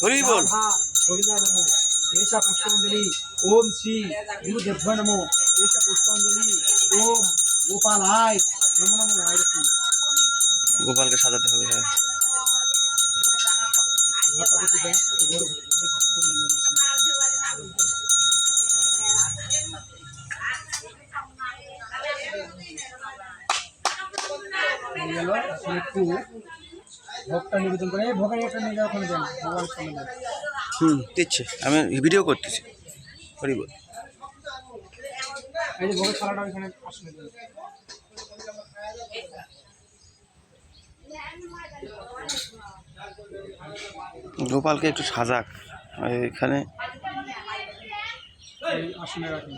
হরি বল। পুষ্পাঞ্জলি ওম শ্রী গুরুদেব্য নমো। এষা পুষ্পাঞ্জলি ওম নমো নমো এরকম গোপালকে সাজাতে হবে হ্যাঁ। একটু ভোগটা নিবেদন করে এই ভোগের একটা নিয়ে যাওয়া ওখানে ভগবানের সামনে হুম দিচ্ছে। আমি ভিডিও করতেছি। হরি বল। এই যে ভোগের থালাটা আসলে গোপালকে একটু সাজাক। এখানে আসনে রাখুন।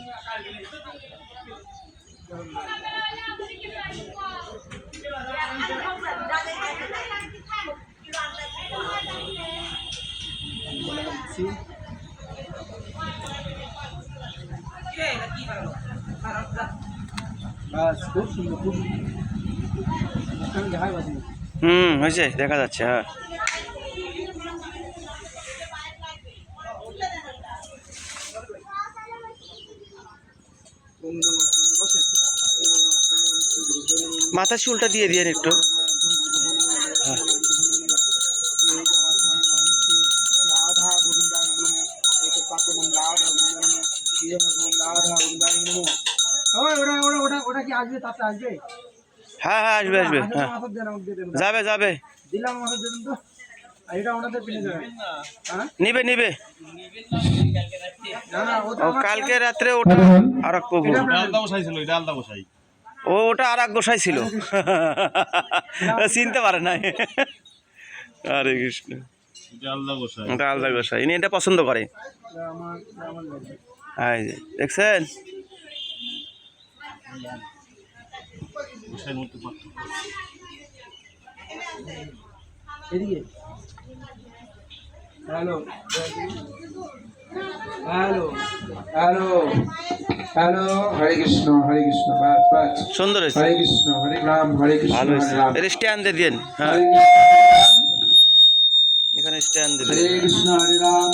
না। হুম হয়েছে দেখা যাচ্ছে হ্যাঁ। মাথা চুলটা দিয়ে দিয়ে একটু। হ্যাঁ। হ্যাঁ হ্যাঁ আসবে আসবে আসবে, হ্যাঁ। যাবে যাবে। হ্যাঁ? নিবে নিবে। কালকে রাত্রে। ওটা আর এক ও ওটা আর এক গোসাই ছিল চিনতে পারে নাই। আরে কৃষ্ণ। এটা আলাদা গোসাই। এটা পছন্দ করে। এই যে, দেখছেন? Hello hello hello hello Hare Krishna Hare Krishna সুন্দর হরে কৃষ্ণ হরে রাম হরে কৃষ্ণ ভালো স্ট্যান্ড দিয়ে দিন হ্যাঁ। এখানে স্ট্যান্ড হরে কৃষ্ণ হরে রাম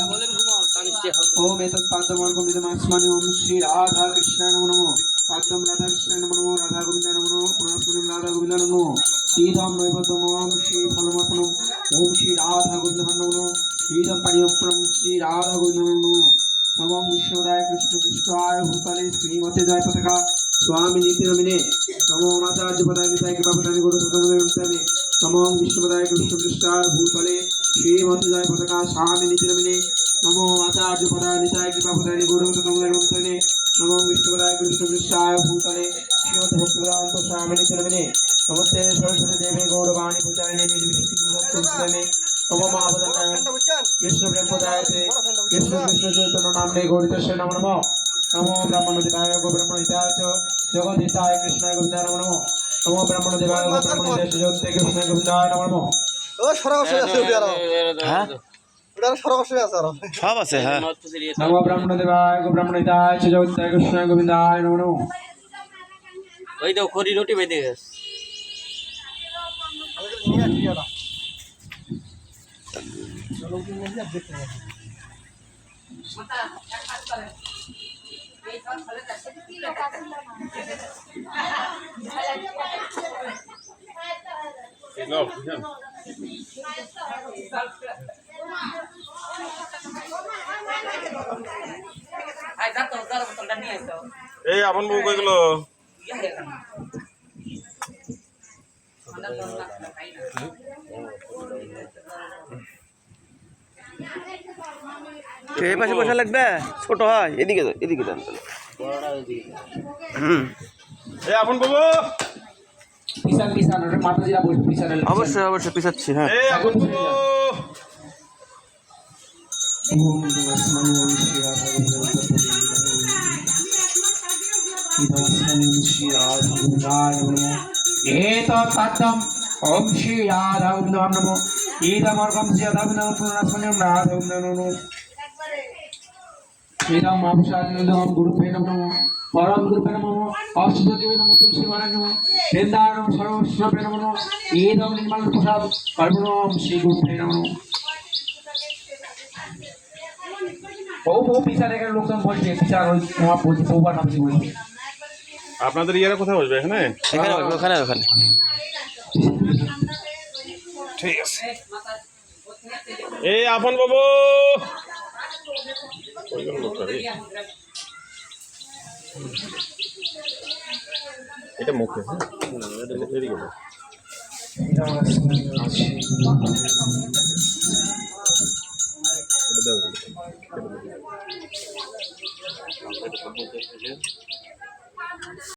ওম এতৎ পাদমার্গম ইদমাস্মানি ওম শ্রী রাধা কৃষ্ণায় নমো নমো পাদম রাধা কৃষ্ণায় নমো নমো রাধা গোবিন্দায় নমো নমো পুনঃপুনিম রাধা গোবিন্দায় নমো শ্রীধাম নৈবতম ওম শ্রী ফলমাপনম ওম শ্রী রাধা গোবিন্দায় নমো নমো শ্রীধাম পানিয়প্রম শ্রী রাধা গোবিন্দায় নমো নমো বিশ্বদায় কৃষ্ণ কৃষ্ণায় ভূতালে শ্রীমতে জয় পতাকা স্বামী নীতি নমিনে নমো মাতার্য পদায় নিতায় কৃপা পদায় গুরু সদনে নমো বিষ্ণুপদায় কৃষ্ণ কৃষ্ণায় ভূতলে শ্রীমতে নমো আচার্য পদায় নিতায় কৃপা পদায় গুরু সদনে নমো বিষ্ণুপদায় কৃষ্ণ কৃষ্ণায় ভূতলে শ্রীমতে ভক্তিবেদান্ত স্বামী নমিনে নমস্তে সরস্বতী দেবে গৌরবাণী পূজারিণী নমো মহাপদায় কৃষ্ণ কৃষ্ণ হ্যাঁ? সব আছে হ্যাঁ। নমো ব্রাহ্মণ দেবায় গো ব্রাহ্মণ হিতায় চ জগতে কৃষ্ণায় গোবিন্দায় নমো নমো। ওই তো খড়ি রুটি বেঁধে গেছে। আই যা এই আপন বউ কই গেল? এই পাশে বসা লাগবে? ছোট হয়। এদিকে এদিকে যান তাহলে। হুম। এই আপন বাবু অবশ্যই অবশ্যই পিছাচ্ছি হ্যাঁ। নমো এতৎ পাদ্যম ওম শ্রী রাধা গোবিন্দায় নমো ইদমর্গম শ্রী রাধা গোবিন্দায় পুনরাস্মন্যম রাধা গোবিন্দায় নমো শ্রীরাম মহাপুষাদিনম গুরুপে নমো পরম গুরুপে নমো অষ্টদেবে নমো তুলসী মারা নমো বৃন্দারম সর্বস্বপে নমো ইদম নির্মল প্রসাদ পরম শ্রী গুরুপে নমো বহু বহু পিসার এখানে লোকজন বলছে পিসার ওই মহা বহুবার নামছি বলছে আপনাদের ইয়ারা কোথায় বসবে এখানে? এখানে ওখানে ওখানে। ঠিক আছে। এই আপন বাবু? এটা মুখে হ্যাঁ?